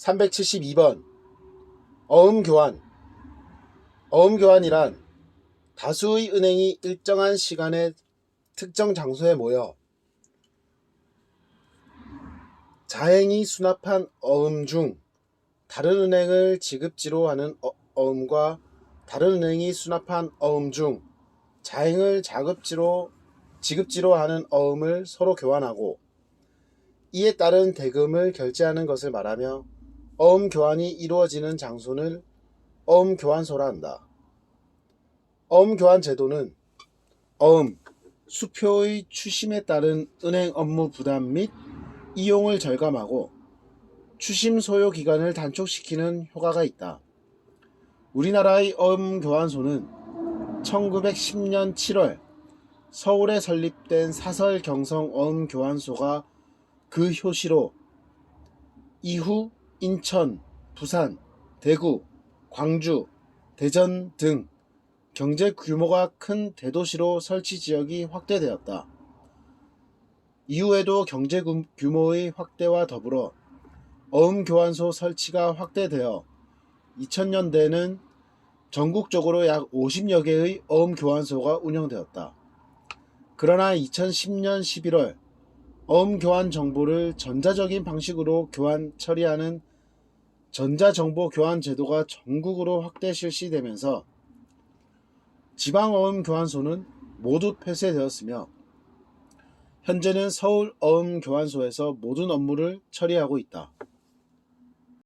372번. 어음 교환. 어음 교환이란 다수의 은행이 일정한 시간에 특정 장소에 모여 자행이 수납한 어음 중 다른 은행을 지급지로 하는 어, 어음과 다른 은행이 수납한 어음 중 자행을 자급지로 지급지로 하는 어음을 서로 교환하고 이에 따른 대금을 결제하는 것을 말하며 어음 교환이 이루어지는 장소를 어음 교환소라 한다. 어음 교환 제도는 어음, 수표의 추심에 따른 은행 업무 부담 및 이용을 절감하고 추심 소요 기간을 단축시키는 효과가 있다. 우리나라의 어음 교환소는 1910년 7월 서울에 설립된 사설 경성 어음 교환소가 그 효시로 이후 인천, 부산, 대구, 광주, 대전 등 경제 규모가 큰 대도시로 설치 지역이 확대되었다. 이후에도 경제 구- 규모의 확대와 더불어 어음 교환소 설치가 확대되어 2000년대는 전국적으로 약 50여 개의 어음 교환소가 운영되었다. 그러나 2010년 11월 어음 교환 정보를 전자적인 방식으로 교환 처리하는 전자정보 교환 제도가 전국으로 확대 실시되면서 지방 어음 교환소는 모두 폐쇄되었으며 현재는 서울 어음 교환소에서 모든 업무를 처리하고 있다.